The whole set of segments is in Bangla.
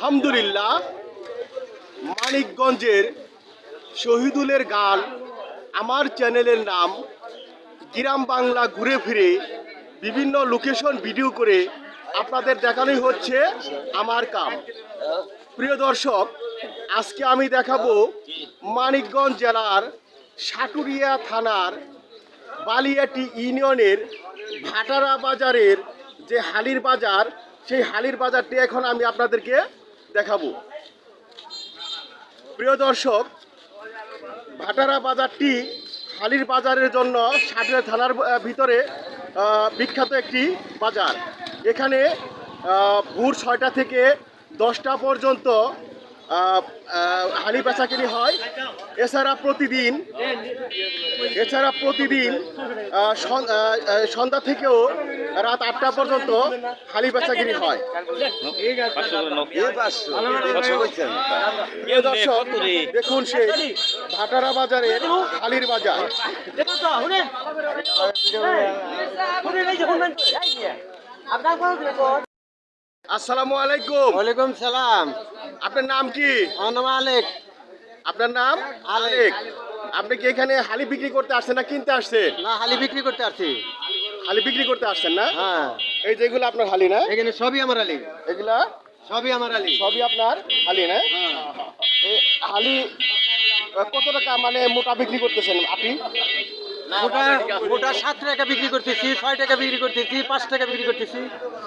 আলহামদুলিল্লাহ, মানিকগঞ্জের শহীদুলের গান আমার চ্যানেলের নাম গ্রাম বাংলা ঘুরে ফিরে বিভিন্ন লোকেশন ভিডিও করে আপনাদের দেখানোই হচ্ছে আমার কাম। প্রিয় দর্শক, আজকে আমি দেখাবো মানিকগঞ্জ জেলার সাটুরিয়া থানার বালিয়াটি ইউনিয়নের ভাটারা বাজারের যে হালির বাজার, সেই হালির বাজারটি এখন আমি আপনাদেরকে দেখাবো। প্রিয় দর্শক, ভাটারা বাজারটি হালির বাজারের জন্য সাটুরিয়া থানার ভিতরে বিখ্যাত একটি বাজার। এখানে ভোর ছয়টা থেকে দশটা পর্যন্ত হালি বেচাকিনি হয়। এছাড়া প্রতিদিন এছাড়া প্রতিদিন সন্ধ্যা থেকেও রাত আটটা পর্যন্ত হালি বেচাকিনি হয়। দর্শক দেখুন সেই ভাটারা বাজারের হালির বাজার। আসসালামু আলাইকুম। ওয়ালাইকুম সালাম। আপনার নাম কি? আমার নাম আলেক। আপনার নাম? আলেক। আপনি কি এখানে হালি বিক্রি করতে আসছেন না কিনতে আসছেন? না হালি বিক্রি করতে আসছি। হালি বিক্রি করতে আসছেন না? হ্যাঁ। এই যেগুলো আপনার হালি না? এখানে সবই আমার আলি এগুলা? সবই আমার আলি সবই আপনার হালি না? এই হালি কত টাকা মানে মোটা বিক্রি করতেছেন আপনি? সাত টাকা বিক্রি করতেছি ছয় টাকা বিক্রি করতেছি পাঁচ টাকা বিক্রি করতেছি।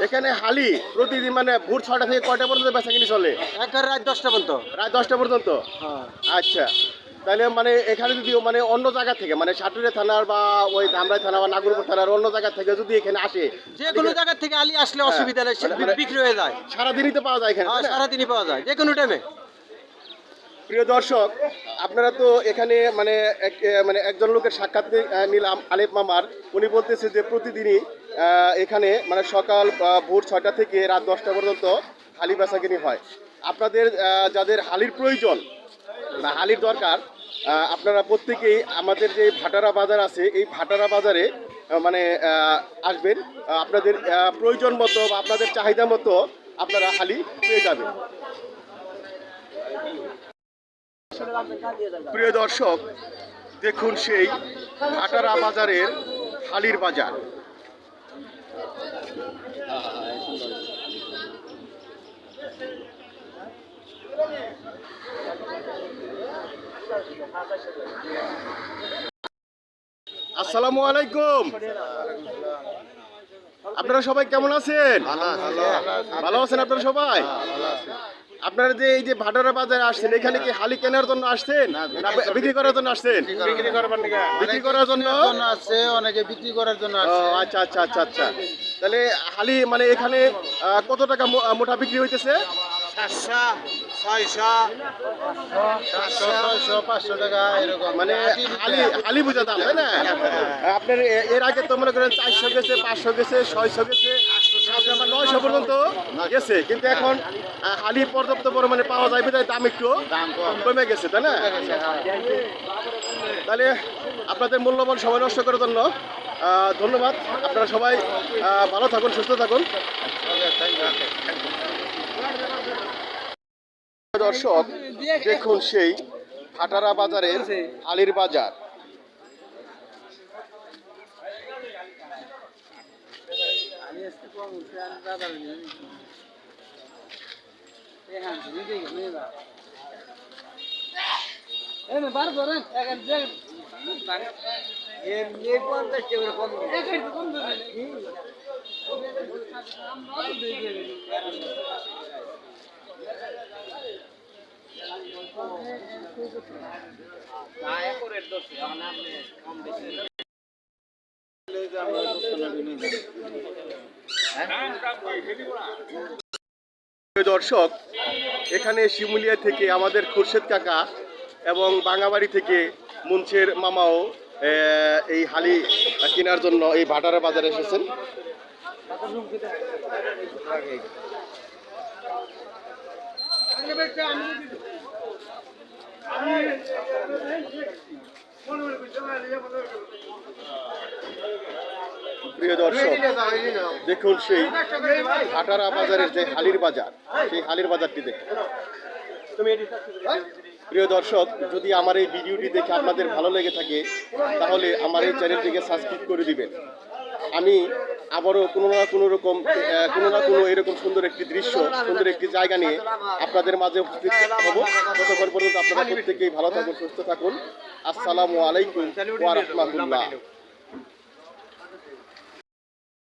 এখানে হালি প্রতিদিন মানে ভোর ছটা থেকে কয়টা পর্যন্ত বেচা কিনি চলে? একবার রাত দশটা পর্যন্ত। রাত দশটা পর্যন্ত? হ্যাঁ। আচ্ছা। তাহলে মানে এখানে যদি মানে অন্য জায়গা থেকে মানে সাটুরে থানার বা ওই ধামরাই থানা বা নাগরপুর থানার অন্য জায়গা থেকে যদি এখানে আসে যে কোনো জায়গা থেকে আলি আসলে অসুবিধা নেই মানে- বিক্রি হয়ে যায়। সারাদিনই তো পাওয়া যায় এখানে হ্যাঁ সারাদিনই পাওয়া যায় যে কোনো টাইমে প্রিয় দর্শক আপনারা তো এখানে মানে এক মানে একজন লোকের সাক্ষাৎ নিলাম আলেপ মামার। উনি বলতেছে যে প্রতিদিনই এখানে মানে সকাল ভোর ছয়টা থেকে রাত দশটা পর্যন্ত হালি বেচাকিনি হয়। আপনাদের যাদের হালির প্রয়োজন বা হালির দরকার আপনারা প্রত্যেকেই আমাদের যে ভাটারা বাজার আছে, এই ভাটারা বাজারে মানে আসবেন। আপনাদের প্রয়োজন মতো বা আপনাদের চাহিদা মতো আপনারা হালি পেয়ে যাবেন। প্রিয় দর্শক, দেখুন সেই ভাটারা বাজারের হালির বাজার। আসসালামু আলাইকুম। আপনারা সবাই কেমন আছেন? ভালো আছেন আপনারা সবাই? আপনারা যে এই যে ভাটারা বাজারে আসছেন এখানে কি হালি কেনার জন্য আসছেন? না বিক্রি করার জন্য আসছেন? বিক্রি বিক্রি করার জন্য? আছে অনেকে বিক্রি করার জন্য আচ্ছা আচ্ছা আচ্ছা আচ্ছা। তাহলে হালি মানে এখানে আহ, কত টাকা মোটা বিক্রি হইতেছে? সাতশো ছয়শো সাতশো ছয়শো পাঁচশো টাকা এরকম। মানে হালি হালি বুঝা দাম তাই না? আপনার এর আগে তো মনে করেন চারশো গেছে পাঁচশো গেছে ছয়শো গেছে নয়শো পর্যন্ত গেছে। কিন্তু এখন হালি পর্যাপ্ত পরিমাণে পাওয়া যায় বিধায় দাম একটু কমে। গেছে তাই না? তাহলে আপনাদের মূল্যবান সময় নষ্ট করার জন্য ধন্যবাদ। আপনারা সবাই ভালো থাকুন সুস্থ থাকুন। দর্শক দেখুন সেই ভাটারা বাজারের আলির বাজার দর্শক, এখানে শিমুলিয়া থেকে আমাদের খুরশেদ কাকা এবং বাঙাবাড়ি থেকে মুন্সের মামাও এই হালি কেনার জন্য এই ভাটারা বাজারে এসেছেন। প্রিয় দর্শক, দেখুন সেই ভাটারা বাজারের যে হালির বাজার, সেই হালির বাজারটি দেখুন। প্রিয় দর্শক, যদি আমার এই ভিডিওটি দেখে আপনাদের ভালো লেগে থাকে, তাহলে আমার এই চ্যানেলটিকে সাবস্ক্রাইব করে দিবেন। আমি আবারও কোনো না কোনো রকম কোনো না কোনো এরকম সুন্দর একটি দৃশ্য, সুন্দর একটি জায়গা নিয়ে আপনাদের মাঝে উপস্থিত হব। ততক্ষণ পর্যন্ত আপনারা প্রত্যেকেই ভালো থাকুন, সুস্থ থাকুন। আসসালামু আলাইকুম ওয়া রাহমাতুল্লাহ।